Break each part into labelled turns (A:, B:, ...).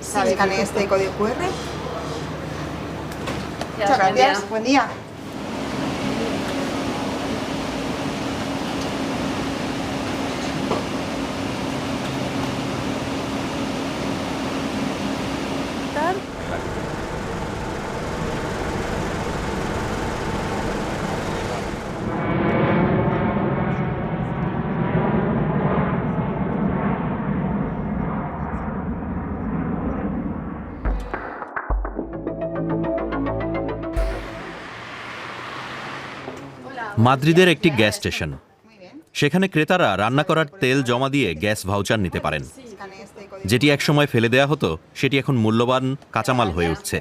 A: Escane este código QR. Muchas gracias. Buen día.
B: মাদ্রিদের একটি gas station. সেখানে ক্রেতারা রান্না করার তেল জমা দিয়ে গ্যাস ভাউচার নিতে পারেন। যেটি একসময় ফেলে দেয়া হতো, সেটি এখন মূল্যবান কাঁচামাল হয়ে উঠছে।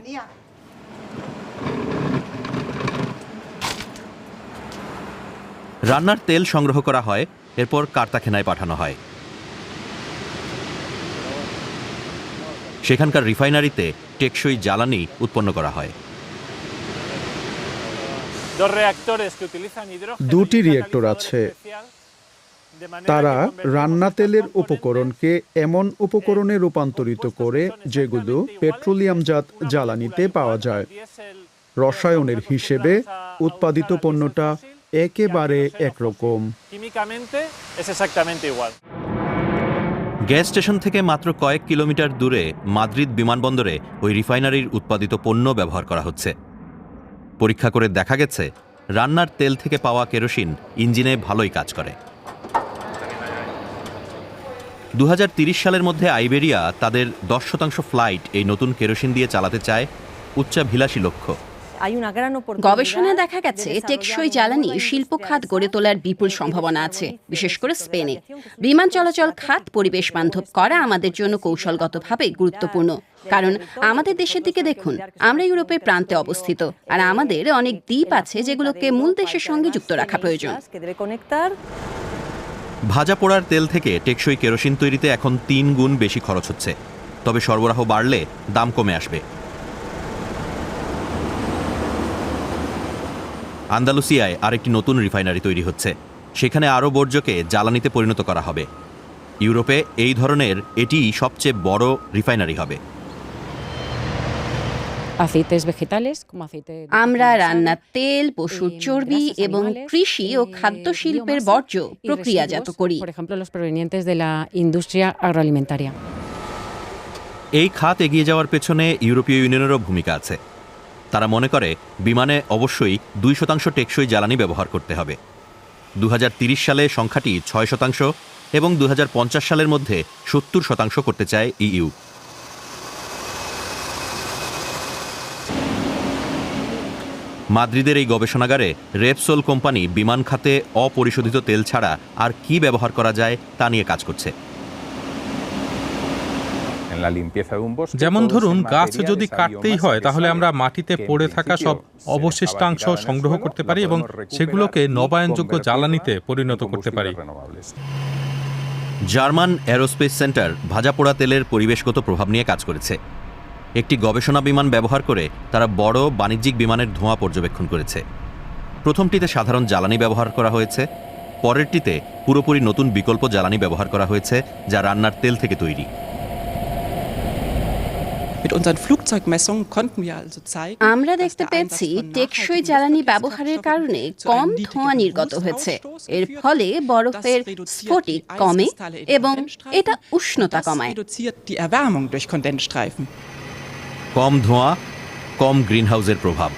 B: রান্নার তেল সংগ্রহ করা হয়, এরপর কার্তাখেনায় পাঠানো হয়। সেখানকার রিফাইনারিতে টেকসই জ্বালানি উৎপন্ন করা হয়।
C: দুটি রিয়েক্টর আছে তারা রান্না তেলের উপকরণকে এমন উপকরণে রূপান্তরিত করে যেগুলো পেট্রোলিয়ামজাত জ্বালানিতে পাওয়া যায়। রসায়নের হিসেবে উৎপাদিত পণ্যটা একেবারে একরকম।
B: গ্যাস স্টেশন থেকে মাত্র কয়েক কিলোমিটার দূরে মাদ্রিদ বিমানবন্দরে ওই রিফাইনারির উৎপাদিত পণ্য ব্যবহার করা হচ্ছে। পরীক্ষা করে দেখা গেছে, রান্নার তেল থেকে পাওয়া কেরোসিন ইঞ্জিনে ভালোই কাজ করে। দু সালের মধ্যে আইবেরিয়া তাদের দশ শতাংশ ফ্লাইট এই নতুন কেরোসিন দিয়ে চালাতে চায় উচ্চাভিলাষী লক্ষ্য।
D: গবেষণায় দেখা গেছে টেকসই জ্বালানি শিল্প খাত গড়ে তোলার বিপুল সম্ভাবনা আছে বিশেষ করে স্পেনে। বিমান চলাচল খাত পরিবেশ বান্ধব করা আমাদের জন্য কৌশলগতভাবে গুরুত্বপূর্ণ কারণ আমাদের দেশের দিকে দেখুন আমরা ইউরোপের প্রান্তে অবস্থিত আর আমাদের অনেক দ্বীপ আছে যেগুলোকে মূল দেশের সঙ্গে যুক্ত রাখা প্রয়োজন।
B: ভাজা পোড়ার তেল থেকে টেকসই কেরোসিন তৈরিতে এখন তিন গুণ বেশি খরচ হচ্ছে তবে সরবরাহ বাড়লে দাম কমে আসবে। আন্দালুসিয়ায় আরেকটি নতুন রিফাইনারি তৈরি হচ্ছে। সেখানে আরও বর্জ্যকে জ্বালানিতে পরিণত করা হবে। ইউরোপে এই ধরনের এটি সবচেয়ে বড় রিফাইনারি হবে।
E: aceites vegetales como aceite de
D: আমরা রান্নার তেল পশুর চর্বি এবং কৃষি ও খাদ্য শিল্পের বর্জ্য প্রক্রিয়াজাত করি।
E: por ejemplo los provenientes de la industria agroalimentaria.
B: এই খাত এগিয়ে যাওয়ার পেছনে ইউরোপীয় ইউনিয়নেরও ভূমিকা আছে। তারা মনে করে, বিমানে অবশ্যই দুই শতাংশ টেকসই জ্বালানি ব্যবহার করতে হবে। দু সালে সংখ্যাটি ছয় শতাংশ এবং দু হাজার পঞ্চাশ সালের মধ্যে সত্তর শতাংশ করতে চায় ইইউ। মাদ্রিদের এই গবেষণাগারে রেপসোল কোম্পানি বিমান খাতে অপরিশোধিত তেল ছাড়া আর কি ব্যবহার করা যায় তা নিয়ে কাজ করছে।
F: যেমন ধরুন গাছ যদি কাটতেই হয় তাহলে আমরা মাটিতে পড়ে থাকা সব অবশিষ্টাংশ সংগ্রহ করতে পারি এবং সেগুলোকে নবায়নযোগ্য জ্বালানিতে পরিণত করতে পারি।
B: জার্মান অ্যারোস্পেস সেন্টার ভাজা পোড়া তেলের পরিবেশগত প্রভাব নিয়ে কাজ করেছে। একটি গবেষণা বিমান ব্যবহার করে তারা বড় বাণিজ্যিক বিমানের ধোঁয়া পর্যবেক্ষণ করেছে। প্রথমটিতে সাধারণ জ্বালানি ব্যবহার করা হয়েছে পরেরটিতে পুরোপুরি নতুন বিকল্প জ্বালানি ব্যবহার করা হয়েছে যা রান্নার তেল থেকে তৈরি।
D: আমরা দেখতে পেয়েছি টেকসই জ্বালানি ব্যবহারের কারণে কম ধোঁয়া নির্গত হয়েছে। এর ফলে বরফের স্ফটিক কমে এবং এটা উষ্ণতা কমায়।
B: কম ধোঁয়া কম গ্রিনহাউসের প্রভাব।